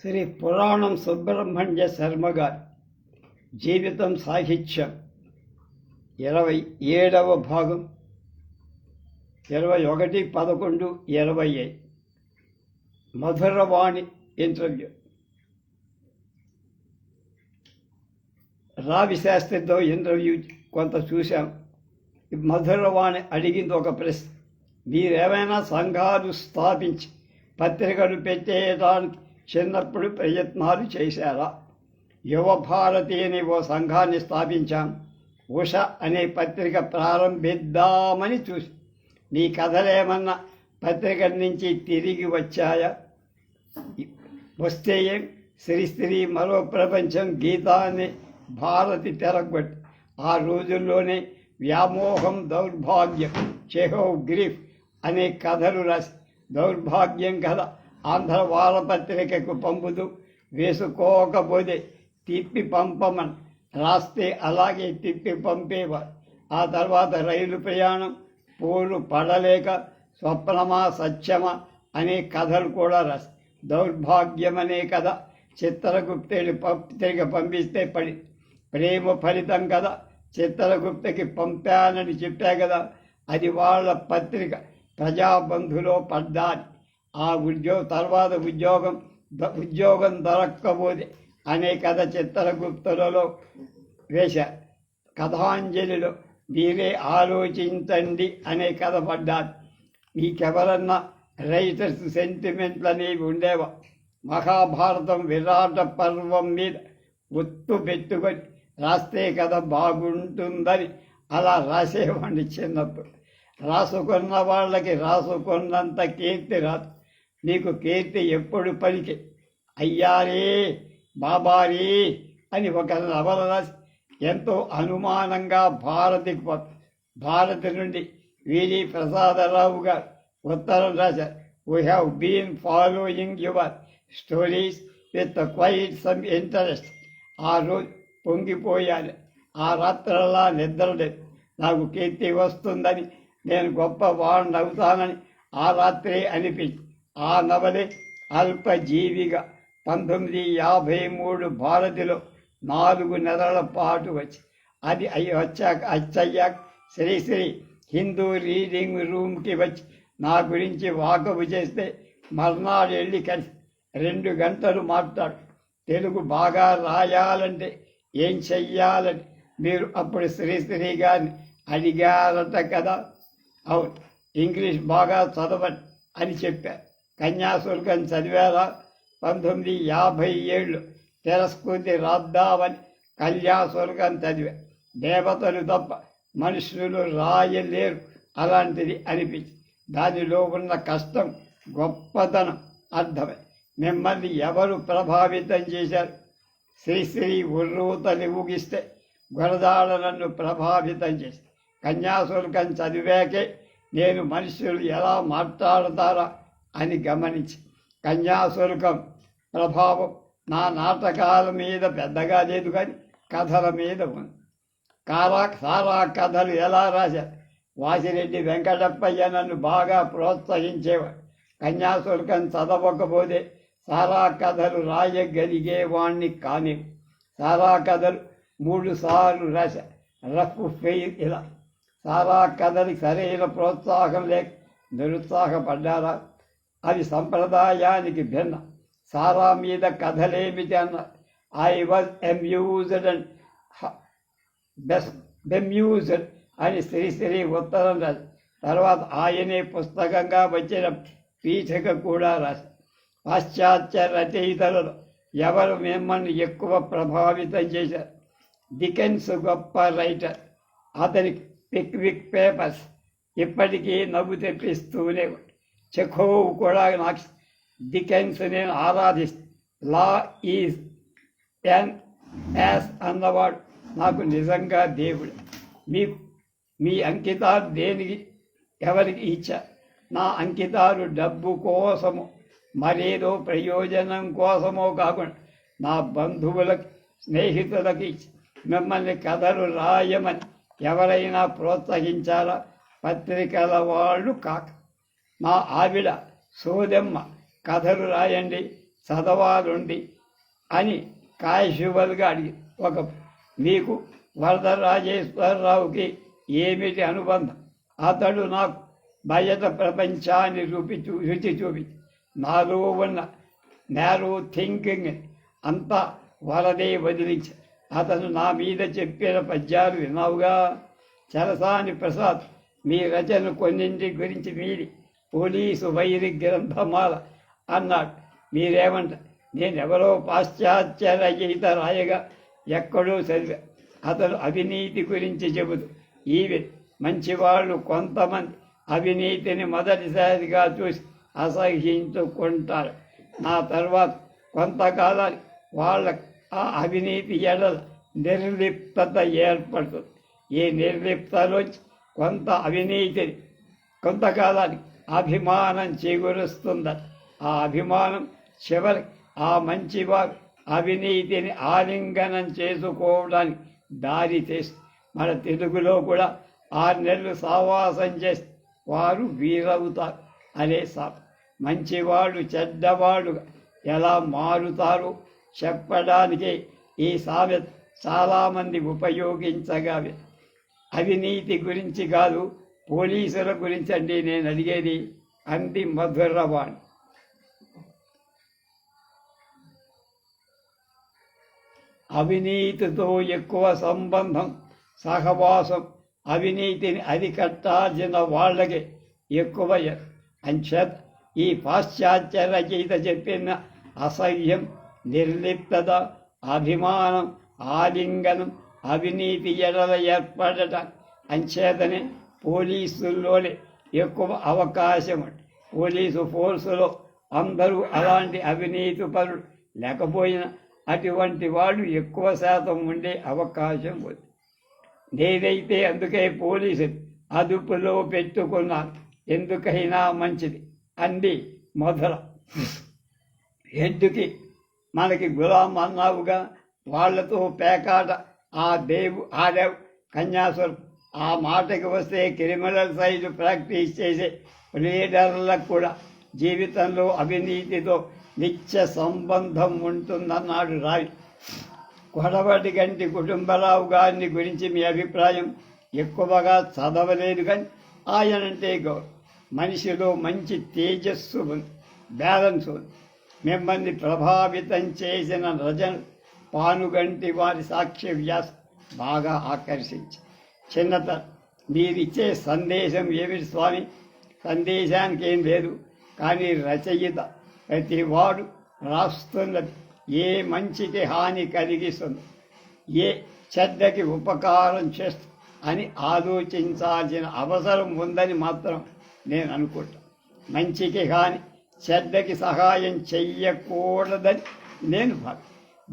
శ్రీ పురాణం సుబ్రహ్మణ్య శర్మ గారి జీవితం సాహిత్యం. ఇరవై ఏడవ భాగం. ఇరవై ఒకటి పదకొండు ఇరవై ఐదు. మధురవాణి ఇంటర్వ్యూ. రావి శాస్త్రితో ఇంటర్వ్యూ కొంత చూశాం. మధురవాణి అడిగింది ఒక ప్రశ్న. మీరేమైనా సంఘాలు స్థాపించి పత్రికలు పెట్టేయడానికి చిన్నప్పుడు ప్రయత్నాలు చేశారా? యువ భారతి అనే ఓ సంఘాన్ని స్థాపించాం. ఉష అనే పత్రిక ప్రారంభిద్దామని చూసి నీ కథలేమన్నా పత్రిక నుంచి తిరిగి వచ్చాయా? వస్తే ఏం? శ్రీస్త్రీ మరో ప్రపంచం గీతాన్ని భారతి తెరగొట్టి ఆ రోజుల్లోనే వ్యామోహం దౌర్భాగ్యం చెహో గ్రీఫ్ అనే కథలు రాసి దౌర్భాగ్యం కదా ఆంధ్ర వారపత్రికకు పంపుతూ వేసుకోకపోతే తిప్పి పంపమని రాస్తే అలాగే తిప్పి పంపేవారు ఆ తర్వాత రైలు ప్రయాణం పూలు పడలేక స్వప్నమా సత్యమా అనే కథలు కూడా రాసి దౌర్భాగ్యమనే కథ. చిత్రగుప్తుడి పత్రిక పంపిస్తే పడి ప్రేమ ఫలితం కదా. చిత్రగుప్తకి పంపానని చెప్పా కదా. అది వాళ్ళ పత్రిక. ప్రజాబంధులో పడ్డాది. ఆ ఉద్యోగ తర్వాత ఉద్యోగం ద- ఉద్యోగం దొరక్కపోతే అనే కథ చిత్రగుప్తులలో వేశారు కథాంజలిలో మీరే ఆలోచించండి అనే కథ పడ్డారు. మీకెవరన్నా రైటర్స్ సెంటిమెంట్లు అనేవి ఉండేవా? మహాభారతం విరాట పర్వం మీద ఒత్తు పెట్టుకొని రాస్తే కథ బాగుంటుందని అలా రాసేవాడిని చిన్నప్పుడు. రాసుకున్న వాళ్ళకి రాసుకున్నంత కీర్తి రాదు. నీకు కీర్తి ఎప్పుడు పలికి. అయ్యారే బాబారే అని ఒక నవల రాసి ఎంతో అనుమానంగా భారతికి భారతి నుండి వీరి ప్రసాదరావు గారు ఉత్తరం రాశారు. We have been following your stories with quite some interest ఆ రోజు పొంగిపోయాను. ఆ రాత్రల్లా నిద్రలేదు నాకు కీర్తి వస్తుందని నేను గొప్ప వాడిని అవుతానని ఆ రాత్రే అనిపించింది. ఆ నవలే అల్పజీవిగా పంతొమ్మిది యాభై మూడు భారతిలో నాలుగు నెలల పాటు వచ్చి అది అయ్యి వచ్చాక అచ్చయ్యాక శ్రీశ్రీ హిందూ రీడింగ్ రూమ్కి వచ్చి నా గురించి వాకపు చేస్తే మర్నాడు వెళ్ళి కలిసి రెండు గంటలు మాట్లాడు. తెలుగు బాగా రాయాలంటే ఏం చెయ్యాలని మీరు అప్పుడు శ్రీశ్రీ గారిని అడిగారట కదా. అవును ఇంగ్లీష్ బాగా చదవండి అని చెప్పారు కన్యాశుల్కం చదివారా పంతొమ్మిది యాభై ఏళ్ళు తిరస్కృతి రాద్దామని కన్యాశుల్కం చదివా దేవతలు తప్ప మనుషులు రాయలేరు అలాంటిది అనిపించి దానిలో ఉన్న కష్టం గొప్పతనం అర్థమై. మిమ్మల్ని ఎవరు ప్రభావితం చేశారు? శ్రీశ్రీ ఉర్రూతని ఊగిస్తే గురదాడ నన్ను ప్రభావితం చేసి కన్యాశుల్కం చదివాకే నేను మనుషులు ఎలా మాట్లాడతారా? అని గమనించి కన్యాశుల్కం ప్రభావం నా నాటకాల మీద పెద్దగా లేదు కానీ కథల మీద ఉంది. కారా సారా కథలు ఎలా రాశారు? వాసిరెడ్డి వెంకటప్పయ్య నన్ను బాగా ప్రోత్సహించేవాడు. కన్యాశుల్కం చదవకపోతే సారా కథలు రాయగలిగేవాణ్ణి కాని సారా కథలు మూడు సార్లు రాశా. రఫ్ ఫెయిల్ ఇలా. సారా కథలు సరైన ప్రోత్సాహం లేక నిరుత్సాహపడ్డారా? అది సంప్రదాయానికి భిన్న సారా మీద కథలేమిటి అన్న I was amused and best bemused అని శ్రీశ్రీ ఉత్తరం రాసి తర్వాత ఆయనే పుస్తకంగా వచ్చిన పీఠిక కూడా రాసి పాశ్చాత్య రచయితలలో ఎవరు మిమ్మల్ని ఎక్కువ ప్రభావితం చేశారు డికెన్స్ గొప్ప రైటర్ అతనికి పిక్విక్ పేపర్స్ ఇప్పటికీ నవ్వు తెప్పిస్తూనే ఉంది. చెఖోవ్ కూడా నాకు డికెన్స్ నేను ఆరాధిస్తాను లా ఈజ్ ఎన్ యాస్ అన్నవాడు. నాకు నిజంగా దేవుడు. మీ మీ అంకితాలు దేనికి ఎవరికి ఇచ్చా? నా అంకితాలు డబ్బు కోసము మరేదో ప్రయోజనం కోసమో కాకుండా నా బంధువులకి స్నేహితులకి మిమ్మల్ని కథలు రాయమని ఎవరైనా ప్రోత్సహించాలా? పత్రికల వాళ్ళు కాక మా ఆవిడ సోదెమ్మ కథలు రాయండి చదవాలండి అని కాయశువలుగా అడిగి ఒక మీకు వరదరాజేశ్వరరావుకి ఏమిటి అనుబంధం? అతడు నాకు బయట ప్రపంచాన్ని రూపి చూ- రుచి చూపి నాలో ఉన్న నేరో థింకింగ్ అంతా వరదే వదిలించి అతను నా మీద చెప్పిన పద్యాలు విన్నావుగా? చలసాని ప్రసాద్ మీ రచన కొన్నింటి గురించి మీది పోలీసు వైరి గ్రంథమాల అన్నాడు. మీరేమంట? నేనెవరో పాశ్చాత్య రచయిత రాయగా ఎక్కడో చదివా. అతను అవినీతి గురించి చెబుతూ ఈవె మంచివాళ్ళు కొంతమంది అవినీతిని మొదటిసారిగా చూసి అసహించుకుంటారు నా తర్వాత కొంతకాలానికి వాళ్ళ ఆ అవినీతి ఎడల నిర్లిప్తత ఏర్పడుతుంది. ఈ నిర్లిప్తలోంచి కొంత అవినీతిని కొంతకాలానికి అభిమానం చేకూరుస్తుందట ఆ అభిమానం చివరి ఆ మంచివారు అవినీతిని ఆలింగనం చేసుకోవడానికి దారి తీస్తుంది. మన తెలుగులో కూడా ఆరు నెలలు సావాసం చేస్తే వారు వీరవుతారు. అనే సా మంచివాడు చెడ్డవాడు ఎలా మారుతారు చెప్పడానికి ఈ సామెత చాలామంది ఉపయోగించగా అవినీతి గురించి కాదు పోలీసుల గురించి అండి నేను అడిగేది అంది మధురవాణి. అవినీతితో ఎక్కువ సంబంధం సహవాసం అవినీతిని అరికట్టాల్సిన వాళ్ళకి ఎక్కువ అంచేత ఈ పాశ్చాత్య రచయిత చెప్పిన అసహ్యం నిర్లిప్తత అభిమానం ఆలింగనం అవినీతి ఎడల ఏర్పడట అంచేతనే పోలీసుల్లోనే ఎక్కువ అవకాశం ఉంది. పోలీసు ఫోర్సులో అందరూ అలాంటి అవినీతి పరులు లేకపోయినా అటువంటి వాళ్ళు ఎక్కువ శాతం ఉండే అవకాశం ఉంది. నేనైతే అందుకే పోలీసు అదుపులో పెట్టుకున్నాను. ఎందుకైనా మంచిది అంది మొదల హెడ్డుకి మనకి గులాం అన్నావుగా వాళ్ళతో పేకాట ఆ దేవు ఆడేవు కన్యాసురం ఆ మాటకి వస్తే క్రిమినల్ సైజు ప్రాక్టీస్ చేసే లీడర్లకు కూడా జీవితంలో అవినీతితో నిత్య సంబంధం ఉంటుందన్నాడు రాయ్ కొడవటి గంటి కుటుంబరావు గారిని గురించి మీ అభిప్రాయం ఎక్కువగా చదవలేదు కానీ ఆయనంటే గౌరవం మనిషిలో మంచి తేజస్సు ఉంది బ్యాలెన్స్ ఉంది. మిమ్మల్ని ప్రభావితం చేసిన రజన్ పానుగంటి వారి సాక్ష్య వ్యాసం బాగా ఆకర్షించింది. చిన్నత మీరిచ్చే సందేశం ఏమిటి స్వామి? సందేశానికి ఏం లేదు. కానీ రచయిత ప్రతి వాడు రాస్తున్నది. ఏ మంచికి హాని కలిగిస్తుంది? ఏ చెడ్డకి ఉపకారం చేస్తుంది? అని ఆలోచించాల్సిన అవసరం ఉందని మాత్రం నేను అనుకుంటా. మంచికి కానీ చెడ్డకి సహాయం చెయ్యకూడదని నేను భావి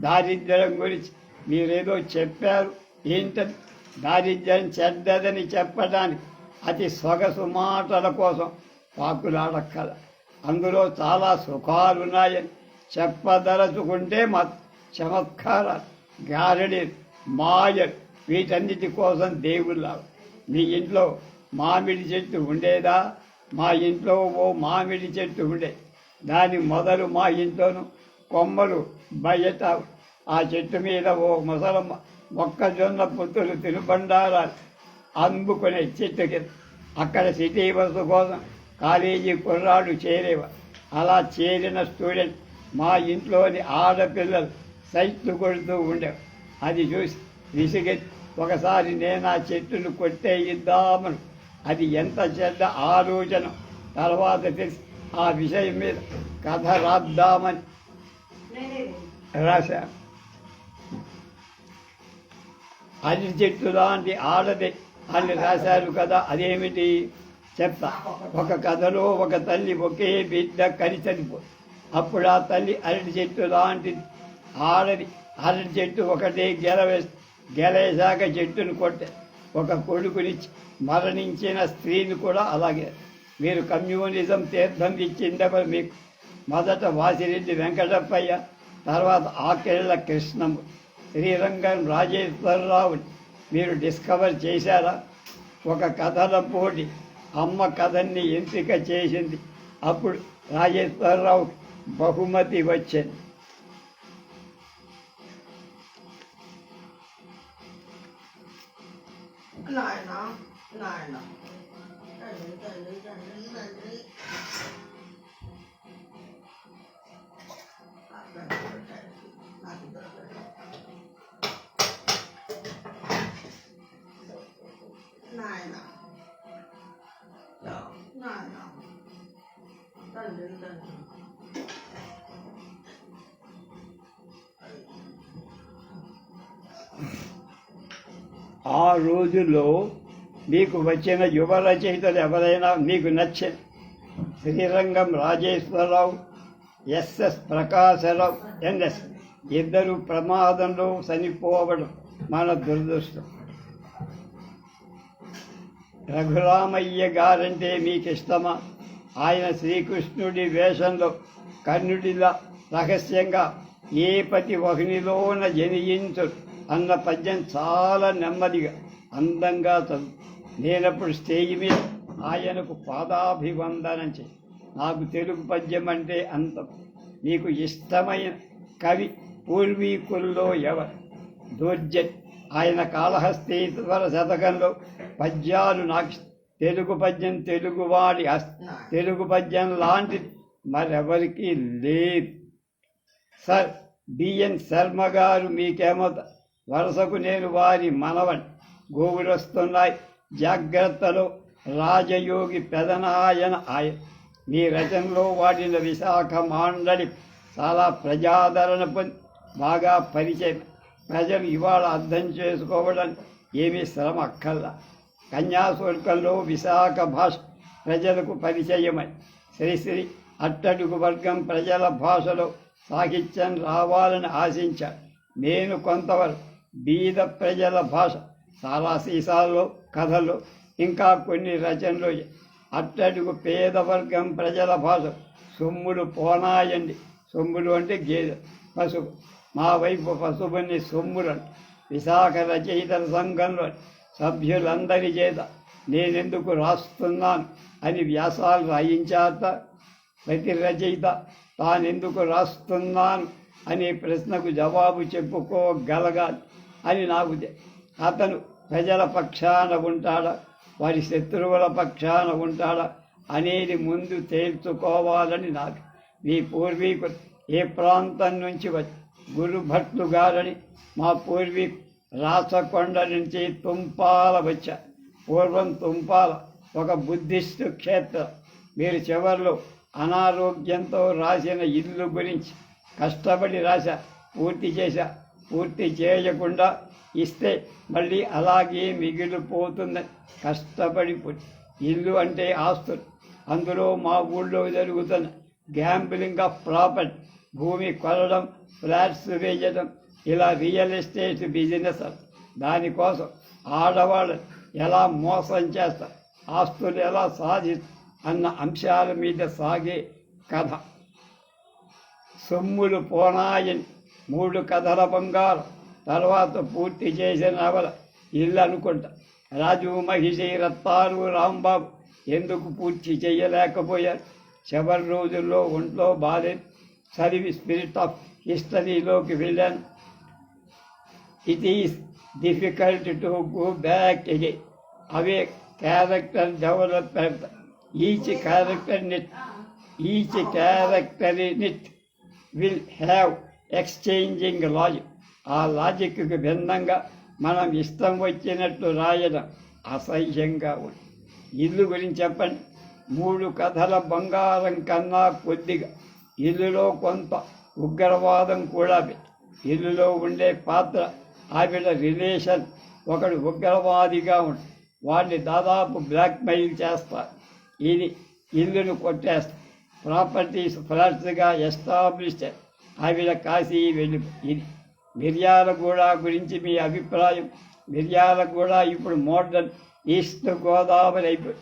దారిద్ర్యం గురించి మీరేదో చెప్పారు ఏంటది? దారిద్ర్యం చెడ్డదని చెప్పడానికి అతి సొగసు మాటల కోసం పాకులాడక్కల అందులో చాలా సుఖాలున్నాయని చెప్పదలుచుకుంటే మా చమత్కారాలు గారడి మాయర్ వీటన్నిటి కోసం దేవుళ్ళ మీ ఇంట్లో మామిడి చెట్టు ఉండేదా? మా ఇంట్లో ఓ మామిడి చెట్టు ఉండే. దాని మొదలు మా ఇంట్లోనూ కొమ్మలు బయట. ఆ చెట్టు మీద ఓ ముసలమ్మ మొక్కజొన్న పుత్తులు తినుబండారాలు అందుకునే చెట్టు కింద అక్కడ సిటీ బస్సు కోసం కాలేజీ కుర్రాడు చేరేవారు అలా చేరిన స్టూడెంట్ మా ఇంట్లోని ఆడపిల్లలు సైట్లు కొడుతూ ఉండేవారు అది చూసి విసిగెత్తి ఒకసారి నేను ఆ చెట్టును కొట్టేయిద్దామను. అది ఎంత చెడ్డ ఆలోచన. తర్వాత తెలిసి ఆ విషయం మీద కథ రాద్దామని రాశాను అరటి చెట్టు లాంటి ఆడది. అని రాశారు కదా అదేమిటి? చెప్తా. ఒక కథలో ఒక తల్లి ఒకే బిడ్డ కని చనిపో. అప్పుడు ఆ తల్లి అరటి చెట్టు లాంటి ఆడది. అరటి చెట్టు ఒకటే గెలవే గెలేశాక చెట్టును కొట్టే. ఒక కొడుకుని మరణించిన స్త్రీని కూడా అలాగే. మీరు కమ్యూనిజం తీర్థం ఇచ్చిందెవరు మీకు? మొదట వాసిరెడ్డి వెంకటప్పయ్య తర్వాత ఆకేళ్ళ కృష్ణము శ్రీరంగం రాజేశ్వరరావు మీరు డిస్కవర్ చేశారా? ఒక కథల పోటీ. అమ్మ కథని ఎంపిక చేసింది. అప్పుడు రాజేశ్వరరావు బహుమతి వచ్చింది నాయన నాయన. తండ్రి తండ్రి తండ్రి తండ్రి ఆ రోజుల్లో మీకు వచ్చిన యువ రచయితలు ఎవరైనా మీకు నచ్చే Srirangam Rajeswararao S S Prakasarao N S ఇద్దరు ప్రమాదంలో చనిపోవడం మన దురదృష్టం. రఘురామయ్య గారంటే మీకు ఇష్టమా ఆయన శ్రీకృష్ణుడి వేషంలో కర్ణుడిలా రహస్యంగా ఏ పతి వహునిలోన జనియించు అన్న పద్యం చాలా నెమ్మదిగా అందంగా చదువు. నేనప్పుడు స్టేజ్ మీద ఆయనకు పాదాభివందనం చేయి నాకు తెలుగు పద్యం అంటే అంత. నీకు ఇష్టమైన కవి పూర్వీకుల్లో ఎవరు? దూర్జన్. ఆయన కాళహస్తీశ్వర శతకంలో పద్యాలు నాకు ఇష్టం. తెలుగు పద్యం తెలుగువాడి తెలుగు పద్యం లాంటిది మరెవరికి లేదు. సార్ బిఎన్ శర్మ గారు మీకేమో వరుసకు నేను వారి మనవన్. గోవులు వస్తున్నాయి జాగ్రత్తలో రాజయోగి పెదనాయన ఆయన మీ రచనలో వాడిన విశాఖ మాండలి చాలా ప్రజాదరణ పొంది బాగా పరిచయం. ప్రజలు ఇవాళ అర్థం చేసుకోవడానికి ఏమీ శ్రమ అక్కర్లా కన్యాశుల్కంలో విశాఖ భాష ప్రజలకు పరిచయమై శ్రీశ్రీ అట్టడుగు వర్గం ప్రజల భాషలో సాహిత్యం రావాలని ఆశించాడు నేను కొంతవరకు బీద ప్రజల భాష చాలా సీసాల్లో కథలు ఇంకా కొన్ని రచనలు అట్టడుగు పేద వర్గం ప్రజల భాష సొమ్ములు పోనాయండి. సొమ్ములు అంటే గేదె పశువు. మా వైపు పశువుని సొమ్ములు విశాఖ రచయితల సంఘంలో సభ్యులందరి చేత నేనెందుకు రాస్తున్నాను అని వ్యాసాలు రాయించాత ప్రతి రచయిత తానెందుకు రాస్తున్నాను అనే ప్రశ్నకు జవాబు చెప్పుకోగలగాలి అని నాకు అతను ప్రజల పక్షాన ఉంటాడా వారి శత్రువుల పక్షాన ఉంటాడా అనేది ముందు తేల్చుకోవాలని నాకు మీ పూర్వీకులు ఏ ప్రాంతం నుంచి వచ్చి గురు భట్లు గారని మా పూర్వీకు రాచకొండ నుంచి తుంపాల వచ్చ. పూర్వం తుంపాల ఒక బుద్ధిస్టు క్షేత్రం. మీరు చివరిలో అనారోగ్యంతో రాసిన ఇల్లు గురించి కష్టపడి రాశా పూర్తి చేశా. పూర్తి చేయకుండా ఇస్తే మళ్ళీ అలాగే మిగిలిపోతుంది. కష్టపడి ఇల్లు అంటే ఆస్తులు. అందులో మా ఊళ్ళో జరుగుతున్న గ్యాంబ్లింగ్ ఆఫ్ ప్రాపర్టీ. భూమి కొనడం ఫ్లాట్స్ వేయడం ఇలా రియల్ ఎస్టేట్ బిజినెస్ దానికోసం ఆడవాళ్ళు ఎలా మోసం చేస్తారు ఆస్తులు ఎలా సాధి అన్న అంశాల మీద సాగే కథ. సొమ్ములు పోనాయని మూడు కథల బంగారం తర్వాత పూర్తి చేసిన నవల ఇల్లు అనుకుంటా. రాజు మహిషి రత్తారు రాంబాబు ఎందుకు పూర్తి చేయలేకపోయారు? చివరి రోజుల్లో ఒంట్లో బాలేదు. చదివి స్పిరిట్ ఆఫ్ హిస్టరీలోకి వెళ్ళాను. It is difficult to go back again away character development each character knit each character knit will have exchanging logic ఆ లాజిక్కి భిన్నంగా మనం ఇష్టం వచ్చినట్టు రాయడం అసహ్యంగా ఉంది. ఇల్లు గురించి చెప్పండి. మూడు కథల బంగారం కన్నా కొద్దిగా. ఇల్లులో కొంత ఉగ్రవాదం కూడా ఇల్లులో ఉండే పాత్ర ఆవిడ రిలేషన్ ఒకడు ఉగ్రవాదిగా ఉంటాడు వాడిని దాదాపు బ్లాక్మెయిల్ చేస్తారు ఇది ఇల్లును కొట్టేస్తారు ప్రాపర్టీస్ ఫ్లాట్స్గా ఎస్టాబ్లిష్ ఆవిడ కాశీ వెళ్ళి ఇది మిర్యాలగూడ గురించి మీ అభిప్రాయం మిర్యాలగూడ ఇప్పుడు మోడర్న్ ఈస్ట్ గోదావరి అయిపోయి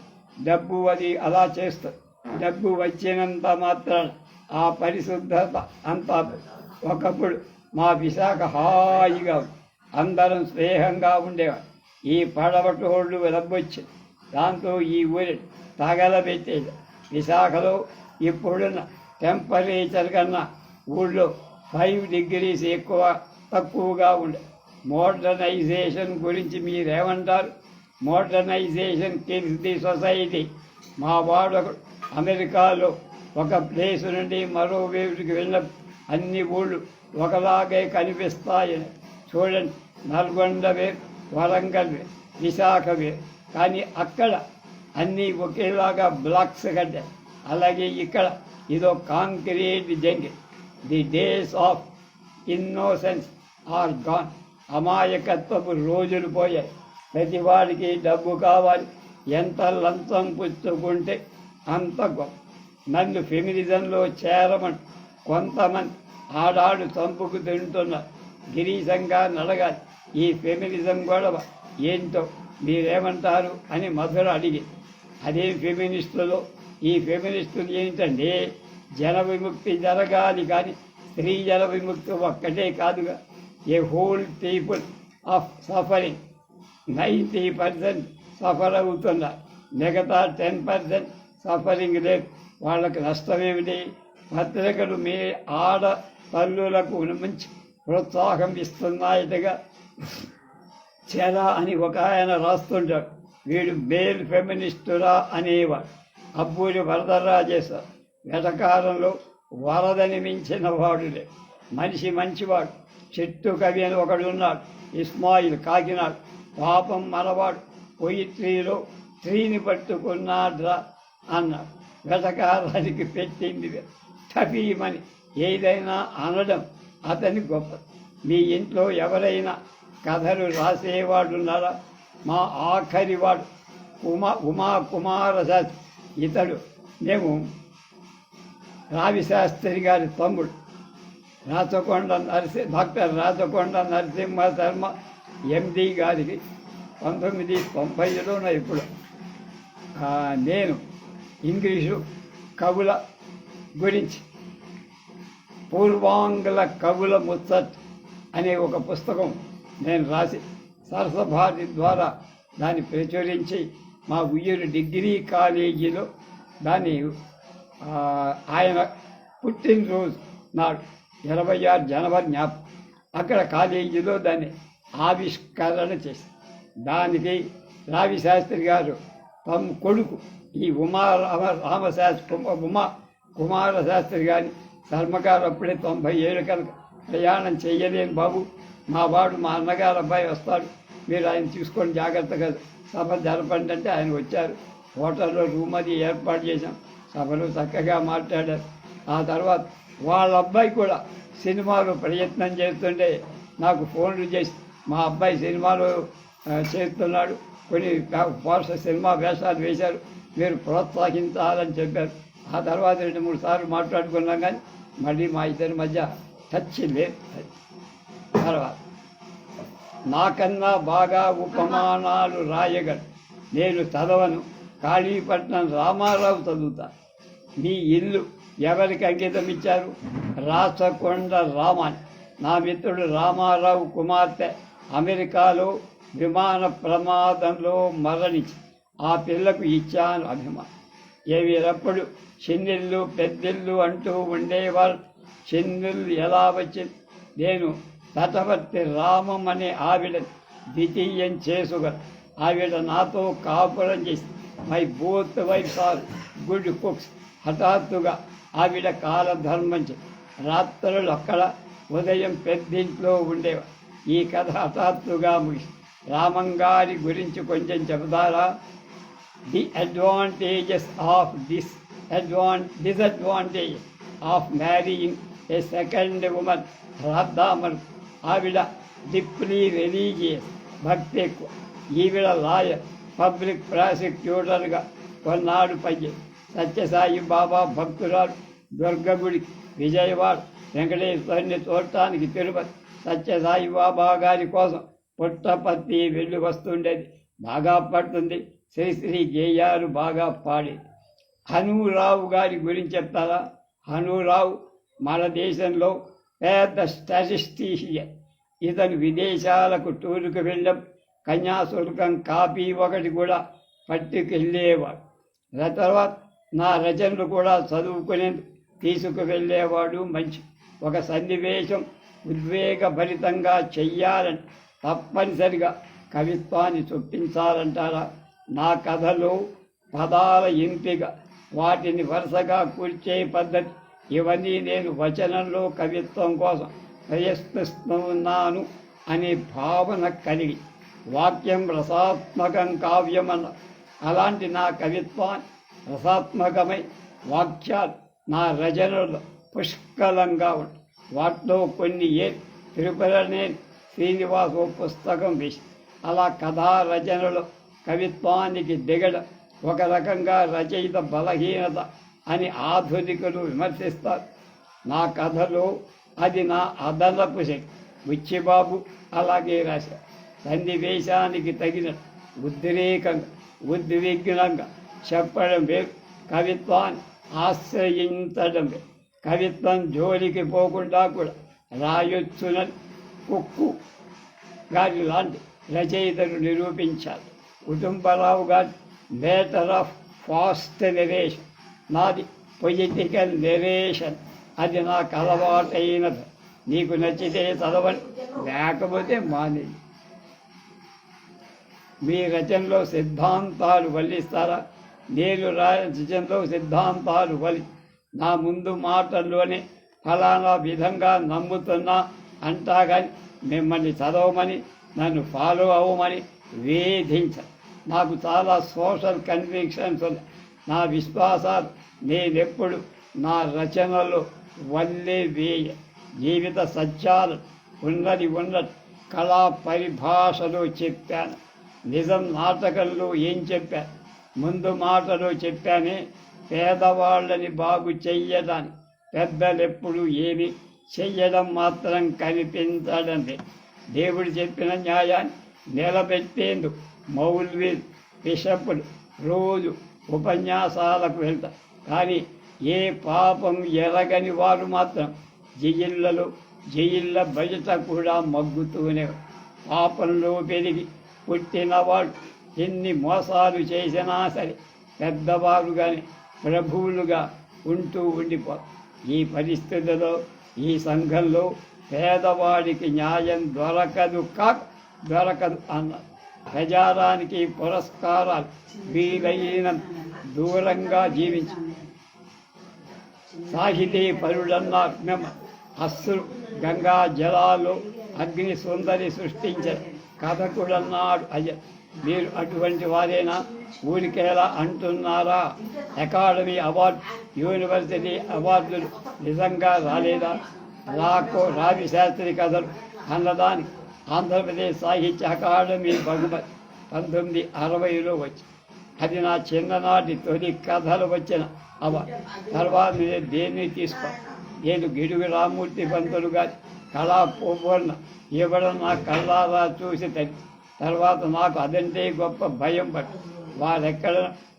డబ్బు అది అలా చేస్తారు డబ్బు వచ్చినంత మాత్రాన ఆ పరిశుద్ధత అంతా ఒకప్పుడు మా విశాఖ హాయిగా ఉంది. అందరం స్నేహంగా ఉండేవారు. ఈ పడవటోళ్ళు వెలబొచ్చింది దాంతో ఈ ఊరి తగలబెట్టేది. విశాఖలో ఇప్పుడున్న టెంపరేచర్ కన్నా ఊళ్ళో ఫైవ్ డిగ్రీస్ ఎక్కువ తక్కువగా ఉండే. మోడర్నైజేషన్ గురించి మీరేమంటారు? మోడర్నైజేషన్ కిల్స్ ది సొసైటీ మా వాడు అమెరికాలో ఒక ప్లేస్ నుండి మరో వేవుడికి వెళ్ళిన అన్ని ఊళ్ళు ఒకలాగే కనిపిస్తాయని. చూడండి నల్గొండవే వరంగల్వే విశాఖవే. కానీ అక్కడ అన్నీ ఒకేలాగా బ్లాక్స్ కట్టాయి అలాగే ఇక్కడ ఇదో concrete jungle. The days of innocence are gone. అమాయకత్వపు రోజులు పోయాయి. ప్రతి వాడికి డబ్బు కావాలి. ఎంత లంచం పుచ్చుకుంటే అంత గొప్ప. నన్ను ఫెమినిజంలో చేరమని. కొంతమంది ఆడాడు చంపుకు తింటున్నారు. గిరీశంగా నడగాలి. ఈ ఫెమినిజం గొడవ ఏంటో మీరేమంటారు అని మధుర అడిగి అదే ఫెమినిస్టులో ఈ ఫెమినిస్టులు ఏంటంటే జన విముక్తి జరగాలి కానీ స్త్రీ జన విముక్తి ఒక్కటే కాదుగా a whole people of suffering ninety percent suffer అవుతున్నారు. మిగతా టెన్ పర్సెంట్ సఫరింగ్ లేదు. వాళ్ళకి నష్టమేమిటి పత్రికలు మీ ఆడ తల్లులకు మంచి ప్రోత్సాహం ఇస్తున్నాయిగా చేరా అని ఒక ఆయన రాస్తుంటాడు. వీడు మేల్ ఫెమినిస్టురా అనేవాడు. అబ్బూరి వరదరాజేశ్వర్ వెటకారంలో వరదని మించిన వాడులే. మనిషి మంచివాడు. చెట్టు కవి అని ఒకడు ఉన్నాడు ఇస్మాయిల్ కాకినాడు. పాపం మనవాడు పొయిత్రీలో స్త్రీని పట్టుకున్నాడ్రా అన్నాడు. వెటకారానికి పెట్టింది. తపీమని ఏదైనా అనడం అతని గొప్ప. మీ ఇంట్లో ఎవరైనా కథలు రాసేవాడున్నారా? మా ఆఖరి వాడు ఉమా ఉమా కుమారశాస్త్రి ఇతడు మేము రావిశాస్త్రి గారి తమ్ముడు. Rachakonda Narasi doctor Rachakonda Narasimha Sharma M D గారికి పంతొమ్మిది తొంభైలోన ఇప్పుడు. నేను ఇంగ్లీషు కవుల గురించి పూర్వాంగుల కవుల ముచ్చట్ అనే ఒక పుస్తకం నేను రాసి సరసభారతి ద్వారా దాన్ని ప్రచురించి మా ఉయ్యూరు డిగ్రీ కాలేజీలో దాన్ని ఆయన పుట్టినరోజు నాడు ఇరవై ఆరు జనవరి జ్ఞాపకం అక్కడ కాలేజీలో దాన్ని ఆవిష్కరణ చేసి దానికి రావి శాస్త్రి గారు తమ కొడుకు ఈ ఉమా రామ రామశాస్త్రి ఉమా కుమార శాస్త్రి గారిని ధర్మగారు అప్పుడే తొంభై ఏళ్ళు కనుక ప్రయాణం చెయ్యలేను బాబు. మా వాడు మా అన్నగారు అబ్బాయి వస్తాడు మీరు ఆయన తీసుకొని జాగ్రత్తగా సభ జరపండి అంటే ఆయన వచ్చారు. హోటల్లో రూమ్ అది ఏర్పాటు చేశాం. సభలో చక్కగా మాట్లాడారు. ఆ తర్వాత వాళ్ళ అబ్బాయి కూడా సినిమాలో ప్రయత్నం చేస్తుంటే నాకు ఫోన్లు చేసి మా అబ్బాయి సినిమాలో చేస్తున్నాడు. కొన్ని పోష సినిమా వేషాలు వేశారు. మీరు ప్రోత్సహించాలని చెప్పారు. ఆ తర్వాత రెండు మూడు సార్లు మాట్లాడుకున్నాం కానీ మళ్ళీ మా ఇద్దరి మధ్య టచ్ లేదు తర్వాత నాకన్నా బాగా ఉపమానాలు రాయగలరు. నేను చదవను. కాళీపట్నం రామారావు చదువుతా. మీ ఇల్లు ఎవరికి అంకితం ఇచ్చారు? రాసకొండ రామాన్. నా మిత్రుడు రామారావు కుమార్తె అమెరికాలో విమాన ప్రమాదంలో మరణించి ఆ పిల్లకు ఇచ్చాను అభిమానం. ఏవిరప్పుడు చిన్నిళ్ళు పెద్దిల్లు అంటూ ఉండేవారు. చిన్నిళ్ళు ఎలా వచ్చింది నేను తటవర్తి రామం అనే ఆవిడ ద్వితీయం చేసుగా ఆవిడ నాతో కాపురం చేసి my both wife are good cooks. హఠాత్తుగా ఆవిడ కాలధర్మం చే రాత్రులు అక్కడ ఉదయం పెద్దింట్లో ఉండేవారు ఈ కథ హఠాత్తుగా ముగిసి రామంగారి గురించి కొంచెం చెబుతారా? The advantages of this advantage disadvantage of marrying a second woman రాద్దామన్ ఆవిడ డిప్లీ రిలీజియస్ భక్తి ఎక్కువ ఈవిడ లాయర్ పబ్లిక్ ప్రాసిక్యూటర్గా కొన్నాడు పనిచేసి సత్యసాయి బాబా భక్తురాలు దుర్గగుడి విజయవాడ వెంకటేశ్వరుని చూడటానికి తిరుపతి. సత్యసాయి బాబా గారి కోసం పుట్టపత్తి వెళ్ళి వస్తుండేది. బాగా పడుతుంది. శ్రీశ్రీ గేయాలు బాగా పాడి. హనురావు గారి గురించి చెప్తారా? హనురావు మన దేశంలో పెద్ద స్టాటిస్టీషియన్ ఇతను విదేశాలకు టూరుకు వెళ్ళం కన్యాశుల్కం కాపీ ఒకటి కూడా పట్టుకెళ్ళేవాడు. ఆ తర్వాత నా రచనలు కూడా చదువుకునే తీసుకువెళ్ళేవాడు మంచి. ఒక సన్నివేశం ఉద్వేగభరితంగా చెయ్యాలని తప్పనిసరిగా కవిత్వాన్ని చొప్పించాలంటారా? నా కథలు పదాల ఎంపిక వాటిని వరుసగా కూర్చే పద్ధతి ఇవన్నీ నేను వచనంలో కవిత్వం కోసం ప్రయత్నిస్తున్నాను అనే భావన కలిగి వాక్యం రసాత్మకం కావ్యమన్న అలాంటి నా కవిత్వాన్ని రసాత్మకమై వాక్యాలు నా రచనలు పుష్కలంగా ఉంటాయి వాటిలో కొన్ని ఏ తిరుపతిలోనే శ్రీనివాస్ పుస్తకం విషయం అలా కథా రచనలు కవిత్వానికి దిగడం ఒక రకంగా రచయిత బలహీనత అని ఆధునికులు విమర్శిస్తారు. నా కథలో అది నా అదనపు శక్తి. బుచ్చిబాబు అలాగే రాశారు. సన్నివేశానికి తగిన ఉద్రేకంగా ఉద్విగ్నంగా చెప్పడం వేరు. కవిత్వాన్ని ఆశ్రయించడం వేరు. కవిత్వం జోలికి పోకుండా కూడా రాయొచ్చునని కుక్కు గారి లాంటి రచయితలు నిరూపించారు. కుటుంబరావు గారి మేటర్ ఆఫ్ ఫాస్ట్ నిరేషన్ నాది పొలిటికల్ నిరేషన్ అది నాకు అలవాటైనది నీకు నచ్చితే చదవండి లేకపోతే మానేది మీ రచనలో సిద్ధాంతాలు వల్లిస్తారా? నేను రచనలో సిద్ధాంతాలు వలి నా ముందు మాటల్లోనే ఫలానా విధంగా నమ్ముతున్నా అంటా కానీ మిమ్మల్ని చదవమని నన్ను ఫాలో అవ్వమని వేధించ. నాకు చాలా సోషల్ కన్విక్షన్స్ ఉన్నాయి. నా విశ్వాసాలు నేనెప్పుడు నా రచనలో వల్లే వేయ జీవిత సత్యాలు ఉన్నది ఉన్నది కళా పరిభాషలో చెప్పాను. నిజం నాటకంలో ఏం చెప్పాను? ముందు మాటలో చెప్పానే పేదవాళ్ళని బాగు చెయ్యడానికి పెద్దలెప్పుడు ఏమి చెయ్యడం మాత్రం కనిపించడం దేవుడు చెప్పిన న్యాయాన్ని నిలబెట్టేందుకు మౌల్వి బిషప్పులు రోజు ఉపన్యాసాలకు వెళ్తారు కానీ ఏ పాపం ఎరగని వారు మాత్రం జయిళ్ళలో జయిళ్ళ బయట కూడా మగ్గుతూనే పాపంలో పెరిగి పుట్టినవాడు ఎన్ని మోసాలు చేసినా సరే పెద్దవారు కానీ ప్రభువులుగా ఉంటూ ఉండిపోతారు ఈ పరిస్థితుల్లో ఈ సంఘంలో పేదవాడికి న్యాయం దొరకదు కాక దొరకదు అన్నారు. ప్రజారానికి పురస్కారాలు వీలైన దూరంగా జీవించి. సాహితీ పరుడన్నారు మేము అస్సు గంగా జలాలు అగ్ని సుందరి సృష్టించారు కథకుడన్నాడు అజ. మీరు అటువంటి వారేనా ఊరికేలా అంటున్నారా? అకాడమీ అవార్డు యూనివర్సిటీ అవార్డులు నిజంగా రాలేదా? రాకో రావి శాస్త్రి కథలు అన్నదానికి ఆంధ్రప్రదేశ్ సాహిత్య అకాడమీ బహుమతి పంతొమ్మిది అరవైలో వచ్చి. అది నా చిన్ననాటి తొలి కథలు వచ్చిన అవ. తర్వాత నేను దేన్ని తీసుకో నేను గిడుగు రామూర్తి పంతులు గారి కళా పోవన్న ఇవ్వడం నా కళ్ళారా చూసి తగ్గి తర్వాత నాకు అదంటే గొప్ప భయం పట్టు వారెక్కడ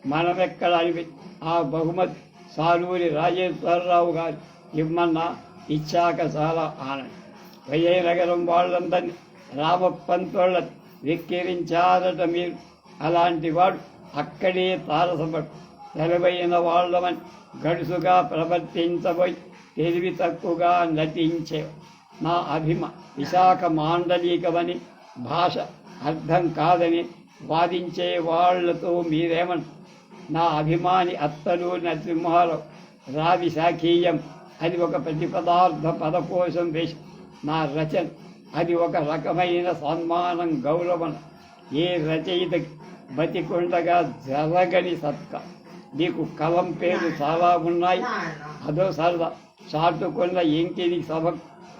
మనమెక్కడ అనిపి ఆ బహుమతి సాలూరి రాజేశ్వరరావు గారు ఇమ్మన్నా ఇచ్చాక చాలా ఆనందం. విజయనగరం వాళ్ళందరినీ రామపంతోళ్ళ విక్కిరించారట మీరు. అలాంటి వాడు అక్కడే తారసపడు. తెలివైన వాళ్ళమని గడుసుగా ప్రవర్తించబోయి తెలివి తక్కువగా నటించే నా అభిమ విశాఖ మాండలీకమని భాష అర్థం కాదని వాదించే వాళ్ళతో మీరేమన్? నా అభిమాని అత్తలు నరసింహారావు రావి శాఖీయం అది ఒక ప్రతిపదార్థ పదకోశం వేసి నా రచన అది ఒక రకమైన సన్మానం గౌరవం. ఏ రచయిత బతికుండగా జరగని సత్క. నీకు కలం పేరు చాలా ఉన్నాయి. అదో సరదా చాటుకున్న ఇంటిని సభ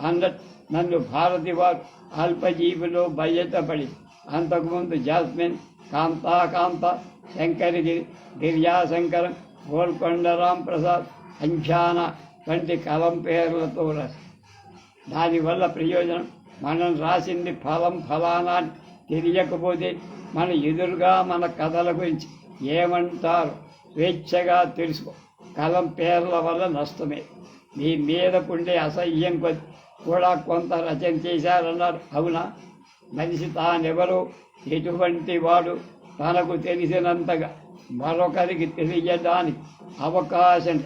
అన్నట్టు నన్ను భారతి వారు అల్పజీవిలో బయటపడి. అంతకుముందు జాస్మిన్ కాంతా కాంత శంకరగిరి గిరిజాశంకరం గోల్కొండరాం ప్రసాద్ అంశాన వంటి కలం పేర్లతో రాసి దానివల్ల ప్రయోజనం మనం రాసింది ఫలం ఫలానా తెలియకపోతే మన ఎదురుగా మన కథల గురించి ఏమంటారు? స్వేచ్ఛగా తెలుసుకో. కలం పేర్ల వల్ల నష్టమే. మీ మీదకుండే అసహ్యం కొద్ది కూడా కొంత రచన చేశారన్నారు. అవునా? మనిషి తానెవరు ఎటువంటి వాడు తనకు తెలిసినంతగా మరొకరికి తెలియడానికి అవకాశం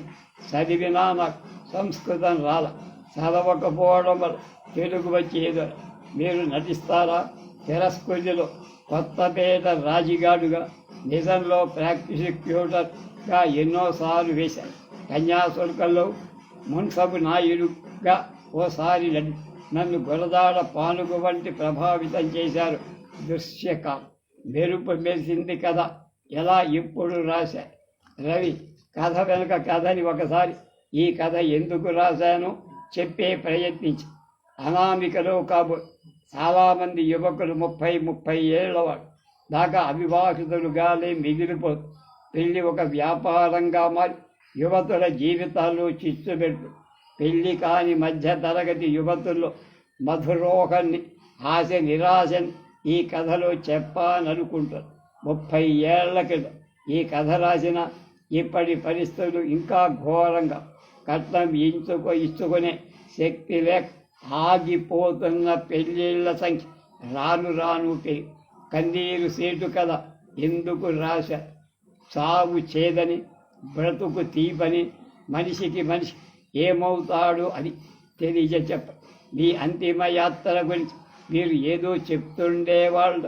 చదివినా నాకు సంస్కృతం రాల. చదవకపోవడం వల్ల తెలుగు వచ్చేదో మీరు నటిస్తారా? తిరస్కృతిలో కొత్తపేట రాజిగాడుగా నిజంలో ప్రాక్టిక్యూటర్గా ఎన్నోసార్లు వేశారు. కన్యాశుల్కంలో మున్సబు నాయుడుగా ఓసారి నడి నన్ను గురదాడ పానుగు వంటి ప్రభావితం చేశారు దృశ్యక మెరుపు మెరిసింది కథ ఎలా ఇప్పుడు రాశా? రవి కథ వెనుక కథని ఒకసారి ఈ కథ ఎందుకు రాశానో? చెప్పే ప్రయత్నించి. అనామికలో కాబో చాలామంది యువకులు ముప్పై ముప్పై ఏళ్ళవాడు దాకా అవివాహితులుగానే మిగిలిపోదు పెళ్ళి ఒక వ్యాపారంగా మారి యువతుల జీవితాలు చిచ్చుబెట్టు పెళ్ళి కాని మధ్య తరగతి యువతుల్లో మధురోహాన్ని ఆశ నిరాశని ఈ కథలో చెప్పాలనుకుంటారు. ముప్పై ఏళ్ళ క్రితం ఈ కథ రాసిన ఇప్పటి పరిస్థితులు ఇంకా ఘోరంగా. కట్నం ఇంచుకో ఇచ్చుకునే శక్తి లేక ఆగిపోతున్న పెళ్ళిళ్ళ సంఖ్య. రాను రాను పెరిగి కన్నీరు సేటు కథ ఎందుకు రాశ? సాగు చేదని బ్రతుకు తీపని మనిషికి మనిషి ఏమవుతాడు అని తెలియ చెప్ప మీ అంతిమ యాత్ర గురించి మీరు ఏదో చెప్తుండేవాళ్ళ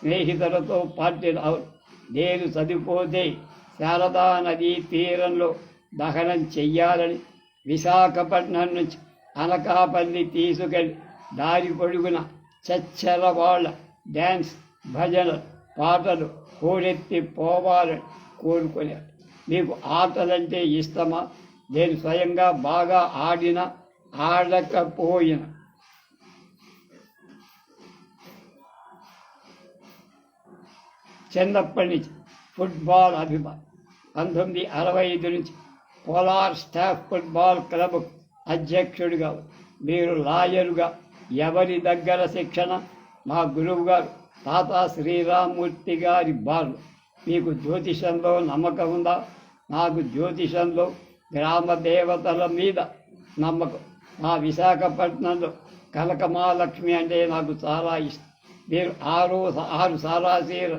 స్నేహితులతో పార్టీ రావు నేను చదివిపోతే శారదా నదీ తీరంలో దహనం చెయ్యాలని విశాఖపట్నం నుంచి అనకాపల్లి తీసుకెళ్ళి దారి పొడుగున చచ్చల వాళ్ళ డ్యాన్స్ భజన పాటలు కోడెత్తి పోవాలని కోరుకునేది. మీకు ఆటలంటే ఇష్టమా? నేను స్వయంగా బాగా ఆడిన ఆడకపోయిన. చిన్నప్పటి నుంచి ఫుట్బాల్ అభిమాన్. పంతొమ్మిది అరవై ఐదు నుంచి పోలార్ స్టాఫ్ ఫుట్బాల్ క్లబ్ అధ్యక్షుడిగా మీరు లాయరుగా ఎవరి దగ్గర శిక్షణ? మా గురువు గారు తాత శ్రీరామూర్తి గారి బాల్. మీకు జ్యోతిషంలో నమ్మకం ఉందా? నాకు జ్యోతిషంలో గ్రామ దేవతల మీద నమ్మకం. మా విశాఖపట్నంలో కనకమాలక్ష్మి అంటే నాకు చాలా ఇష్టం. మీరు ఆరు ఆరు సారా సీర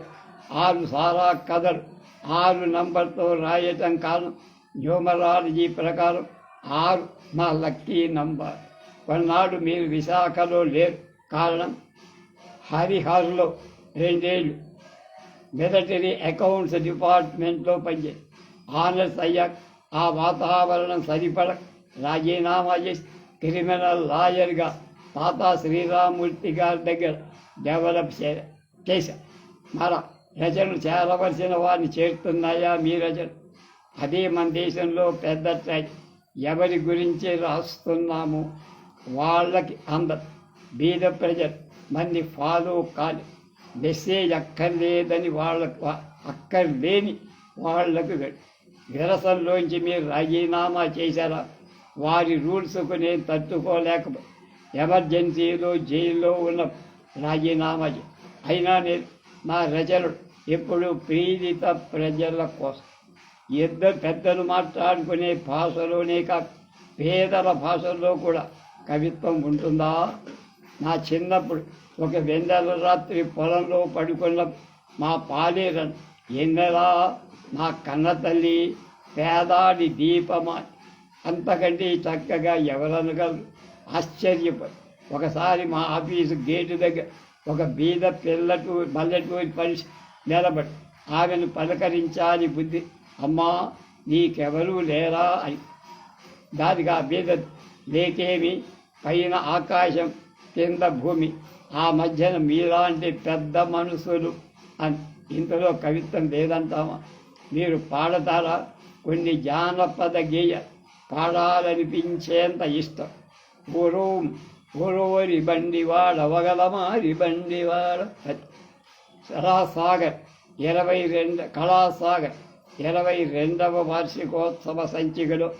ఆరు సారా కథలు ఆరు నంబర్తో రాయటం కారణం. న్యూమరాలజీ ప్రకారం ఆరు మా లక్కీ నంబర్. కొన్నాడు మీరు విశాఖలో లేరు. కారణం హరిహర్లో రెండేళ్ళు. మిలిటరీ అకౌంట్స్ డిపార్ట్మెంట్లో పనిచేసి ఆనర్స్ అయ్యాక ఆ వాతావరణం సరిపడ రాజీనామా చేసి క్రిమినల్ లాయర్గా తాత శ్రీరామూర్తి గారి దగ్గర డెవలప్ చే చేశాం. మన రచనలు చేరవలసిన వారిని చేరుతున్నాయా మీ రచన అదే మన దేశంలో పెద్ద ట్రాక్ ఎవరి గురించి రాస్తున్నాము? వాళ్ళకి అందరు బీద ప్రజలు మంది ఫాలో కాదు మెసేజ్ అక్కర్లేదని వాళ్ళకు అక్కర్లేని వాళ్ళకు విరసంలోంచి మీరు రాజీనామా చేశారా? వారి రూల్స్కు నేను తట్టుకోలేకపోయి ఎమర్జెన్సీలో జైల్లో ఉన్న రాజీనామా అయినా నేను నా రచనలు ఎప్పుడు పీడిత ప్రజల కోసం ఇద్దరు పెద్దలు మాట్లాడుకునే భాషలోనే కాక పేదల భాషల్లో కూడా కవిత్వం ఉంటుందా? నా చిన్నప్పుడు ఒక వెన్నెల రాత్రి పొలంలో పడుకున్న మా పాలేరన్ ఎన్నెలా? నా కన్న తల్లి పేదాడి దీపమా? అంతకంటే చక్కగా ఎవరనగలరు? ఆశ్చర్యపడి ఒకసారి మా ఆఫీసు గేటు దగ్గర ఒక బీద పిల్లటూరి మల్లెటూరి పని నిలబడి ఆమెను పలకరించాలి బుద్ధి. అమ్మా నీకెవరూ లేరా అని. దాదిగా బీద లేకేమి? పైన ఆకాశం కింద భూమి ఆ మధ్యన మీలాంటి పెద్ద మనుషులు అని. ఇంతలో కవిత్వం లేదంటామా మీరు పాడతారా? కొన్ని జానపద గేయ పాడాలనిపించేంత ఇష్టం. పూర్వం పూర్వరి బండివాడ వగలమారి బండివాడ సరాసాగర్ ఇరవై రెండు కళాసాగర్. ఇరవై రెండవ వార్షికోత్సవ సంచికలో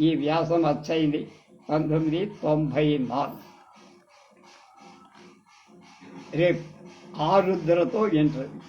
ఈ వ్యాసం వచ్చైంది పంతొమ్మిది తొంభై నాలుగు. రేపు ఆరుద్రతో ఇంటర్వ్యూ